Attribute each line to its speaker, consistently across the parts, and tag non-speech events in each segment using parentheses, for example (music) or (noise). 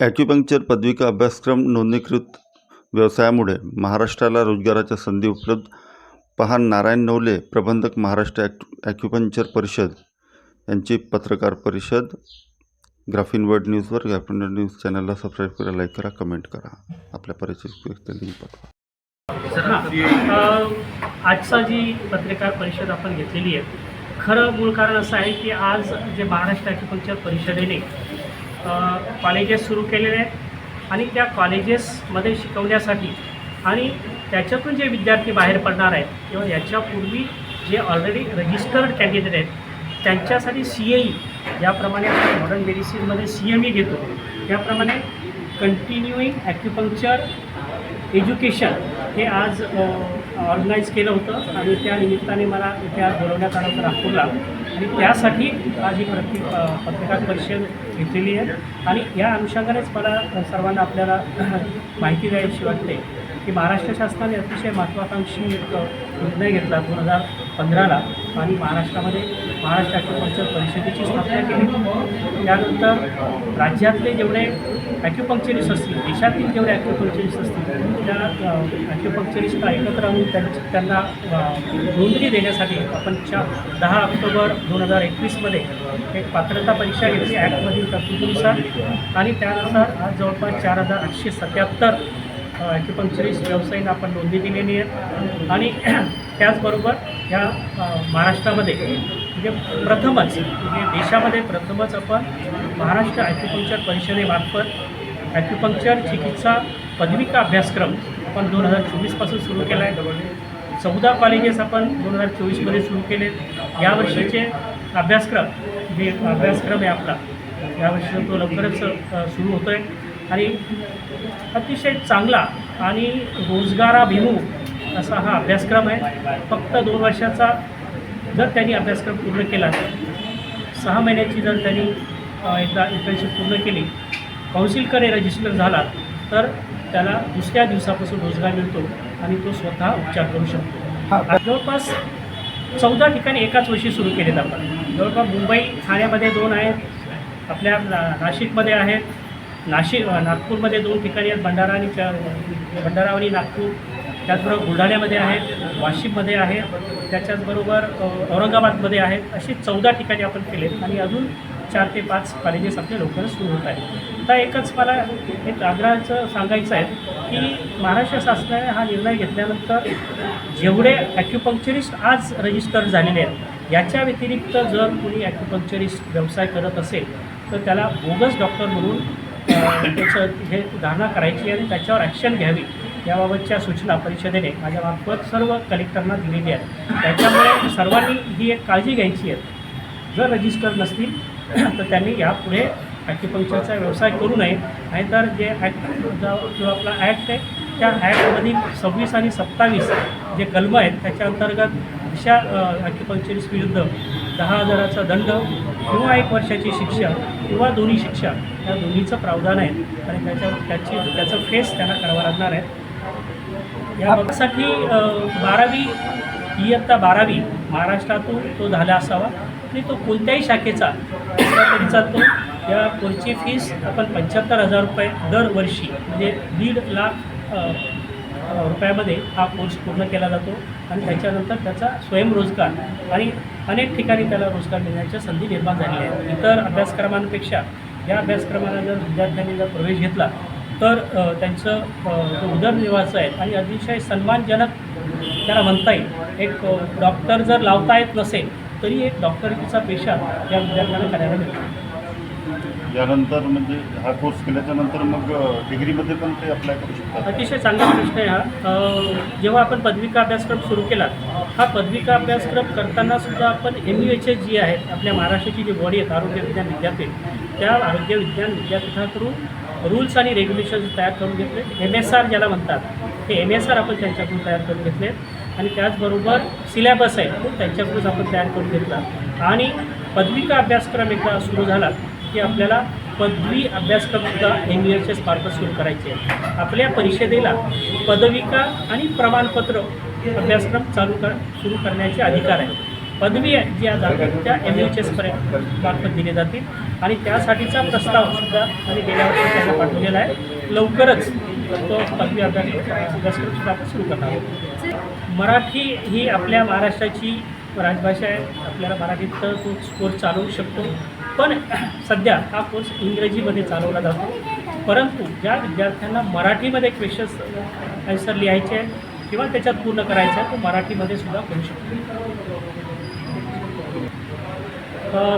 Speaker 1: Acupuncture पदविका अभ्यासक्रम नोंदणीकृत व्यवसायामुळे महाराष्ट्राला रोजगाराच्या संधी उपलब्ध. पहा नारायण नवले प्रबंधक महाराष्ट्र ॲक् ॲक्युपंक्चर परिषद यांची पत्रकार परिषद. ग्राफिन वर्ल्ड न्यूजवर ग्राफिन वर्ल्ड न्यूज चॅनलला सबस्क्राईब करा लाईक करा कमेंट करा. आपल्या परिचित लिंक पाठवा.
Speaker 2: आजचा जी पत्रकार परिषद आपण घेतलेली आहे खरं मूळ कारण असं आहे की आज जे महाराष्ट्र ॲक्युपंक्चर परिषदेने कॉलेजेस सुरू केलेले आहेत. आणि त्या कॉलेजेसमध्ये शिकवण्यासाठी आणि त्याच्यातून जे विद्यार्थी बाहेर पडणार आहेत किंवा याच्यापूर्वी जे ऑलरेडी रजिस्टर्ड कॅन्डिडेट आहेत त्यांच्यासाठी सी ए ई ज्याप्रमाणे आपण मॉडर्न मेडिसिनमध्ये सी एम ई घेतो. त्याप्रमाणे कंटिन्युईंग ॲक्युपंक्चर एज्युकेशन हे आज ऑर्गनाईज केलं होतं आणि त्या निमित्ताने मला इथे आज बोलवण्यात आलं होतं नागपूरला आणि त्यासाठी आज ही प्रति पत्रकार परिषद घेतलेली आहे. आणि या अनुषंगानेच मला सर्वांना आपल्याला (clears throat) माहिती द्यायची वाटते की महाराष्ट्र शासनाने अतिशय महत्त्वाकांक्षी एक निर्णय घेतला दोन हजार पंधराला. आणि महाराष्ट्रामध्ये महाराष्ट्र ॲक्युपंक्चर परिषदेची स्थापना केली. त्यानंतर राज्यातले जेवढे ॲक्युपंक्चरिस्ट असतील देशातील जेवढे ॲक्युपंक्चरिस्ट असतील त्या ॲक्युपंक्चरिस्ट एकत्र आणून त्यांची त्यांना नोंदणी देण्यासाठी आपण च्या दहा ऑक्टोबर दोन हजार एकवीसमध्ये एक पात्रता परीक्षा घेतली. ॲक्टमधील तरतुदीनुसार आणि त्यानुसार आज जवळपास चार हजार आठशे सत्याहत्तर ॲक्युपंक्चरिस्ट व्यवसायींना आपण नोंदणी दिलेली आहे. आणि (clears throat) त्याचबरोबर या महाराष्ट्रामध्ये म्हणजे प्रथमच म्हणजे देशामध्ये प्रथमच आपण महाराष्ट्र ॲक्युपंक्चर परिषदेमार्फत ॲक्युपंक्चर चिकित्सा पदविका अभ्यासक्रम आपण दोन हजार चोवीसपासून सुरू केला आहे. चौदा कॉलेजेस आपण दोन हजार चोवीसमध्ये सुरू केले यावर्षीचे अभ्यासक्रम हे अभ्यासक्रम आहे आपला. यावर्षी तो लवकरच सुरू होतो आहे आणि अतिशय चांगला आणि रोजगाराभिमुख असा हा अभ्यासक्रम आहे. फक्त दोन वर्षाचा जर त्यांनी अभ्यासक्रम पूर्ण केला सहा महिन्याची जर त्यांनी एकदा इंटर्नशिप पूर्ण केली कौन्सिलकडे रजिस्टर झाला तर त्याला दुसऱ्या दिवसापासून रोजगार मिळतो आणि तो स्वतः उपचार करू शकतो. जवळपास चौदा ठिकाणी एकाच वर्षी सुरू केलेत आपण जवळपास मुंबई ठाण्यामध्ये दोन आहेत आपल्या ना नाशिकमध्ये आहेत नाशिक नागपूरमध्ये दोन ठिकाणी आहेत भंडारा आणि भंडारा आणि नागपूर. त्याचबरोबर बुलढाण्यामध्ये आहेत वाशिममध्ये आहे त्याच्याचबरोबर औरंगाबादमध्ये आहेत. असे चौदा ठिकाणी आपण केलेत आणि अजून चार ते पाच कॉलेजेस आपल्या लवकरच सुरू होत आहेत. आता एकच मला एक आग्रहाचं सांगायचं आहे की महाराष्ट्र शासनाने हा निर्णय घेतल्यानंतर जेवढे ॲक्युपंक्चरिस्ट आज रजिस्टर झालेले आहेत याच्या व्यतिरिक्त जर कोणी ॲक्युपंक्चरिस्ट व्यवसाय करत असेल तर त्याला बोगस डॉक्टर म्हणून त्याचं हे धारणा करायची आणि त्याच्यावर ॲक्शन घ्यावी याबाबतच्या सूचना परिषदेने माझ्यामार्फत सर्व कलेक्टरना दिलेली आहेत. त्याच्यामुळे सर्वांनी ही एक काळजी घ्यायची आहे. जर रजिस्टर नसतील तर त्यांनी यापुढे ॲक्युपंक्चरचा व्यवसाय करू नये. नाहीतर जे ॲक्ट जो आपला ॲक्ट आहे त्या ॲक्टमध्ये सव्वीस आणि सत्तावीस जे कलम आहेत त्याच्या अंतर्गत अशा ॲक्युपंक्चरिस्ट विरुद्ध दहा हजाराचा दंड किंवा एक वर्षाची शिक्षा किंवा दोन्ही शिक्षा या दोन्हीचं प्रावधान आहे. आणि त्याच्या त्याची त्याचं फेस त्यांना करावं लागणार आहे. या बारावी इयत्ता बारावी महाराष्ट्रातून तो झाला असावा. आणि तो कोणत्याही शाखेचा असला तरी या कोर्सची फीस आपण पंच्याहत्तर हजार रुपये दरवर्षी म्हणजे दीड लाख रुपयामध्ये हा कोर्स पूर्ण केला जातो. आणि त्याच्यानंतर त्याचा स्वयंरोजगार आणि अनेक ठिकाणी त्याला रोजगार मिळण्याच्या संधी निर्माण झालेल्या आहेत. इतर अभ्यासक्रमांपेक्षा या अभ्यासक्रमाला जर विद्यार्थ्यांनी जर प्रवेश घेतला तर त्यांचं जो उदरनिर्वाहाचं आहे आणि अतिशय सन्मानजनक त्याला म्हणता येईल. एक डॉक्टर जर लावता येत नसेल तरी एक डॉक्टरकीचा पेशा या विद्यार्थ्यांना करायला मिळतो.
Speaker 1: यानंतर म्हणजे हा कोर्स केल्याच्यानंतर मग डिग्रीमध्ये पण ते अप्लाय करू शकतात
Speaker 2: अतिशय चांगला प्रश्न आहे हा. जेव्हा आपण पदविका अभ्यासक्रम सुरू केला हा पदविका अभ्यासक्रम करताना सुद्धा आपण एम यू एच एस जी आहेत आपल्या महाराष्ट्राची जी बॉडी आहेत आरोग्य विज्ञान विद्यापीठ त्या आरोग्य विज्ञान विद्यापीठाकडून रूल्स आणि रेग्युलेशन्स तयार करून घेतले. एम एस आर ज्याला म्हणतात हे एम एस आर आपण त्यांच्याकडून तयार करून घेतले आणि त्याचबरोबर सिलॅबस आहे तो त्यांच्याकडूनच आपण तयार करून घेतला. आणि पदविका अभ्यासक्रम एकदा सुरू झाला की आपल्याला पदवी अभ्यासक्रमसुद्धा एम बी एचे एस सुरू करायचे आहे आपल्या परिषदेला पदविका आणि प्रमाणपत्र अभ्यासक्रम चालू कर सुरू करण्याचे अधिकार आहे पदवी ज्या जातात त्या एम एच एसपर्यंत मार्फत दिले जातील. आणि त्यासाठीचा प्रस्तावसुद्धा आम्ही गेल्या वर्षी त्यांना पाठवलेला आहे. लवकरच तो पदवी अभ्यास आपण सुरू करणार आहोत. मराठी ही आपल्या महाराष्ट्राची राजभाषा आहे. आपल्याला मराठीत तर तो कोर्स चालवू शकतो. पण सध्या हा कोर्स इंग्रजीमध्ये चालवला जातो. परंतु ज्या विद्यार्थ्यांना मराठीमध्ये क्वेश्चन्स आन्सर लिहायचे आहे किंवा त्याच्यात पूर्ण करायचं आहे तो मराठीमध्ये सुद्धा करू शकतो.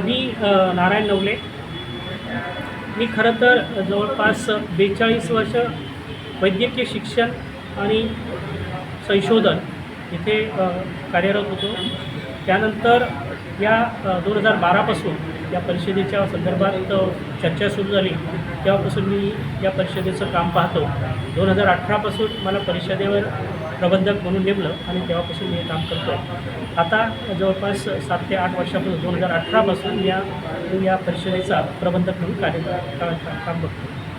Speaker 2: मी नारायण नवले. मी खरं तर जवळपास बेचाळीस वर्ष वैद्यकीय शिक्षण आणि संशोधन इथे कार्यरत होतो. त्यानंतर या दोन हजार बारापासून या परिषदेच्या संदर्भात चर्चा सुरू झाली. तेव्हापासून मी या परिषदेचं काम पाहतो. दोन हजार अठरापासून मला परिषदेवर प्रबंधक म्हणून नेमलं आणि तेव्हापासून मी हे काम करतो आहे आता जवळपास सात ते आठ वर्षापासून दोन हजार अठरापासून या या परिषदेचा प्रबंधक म्हणून कार्य का- काम करतो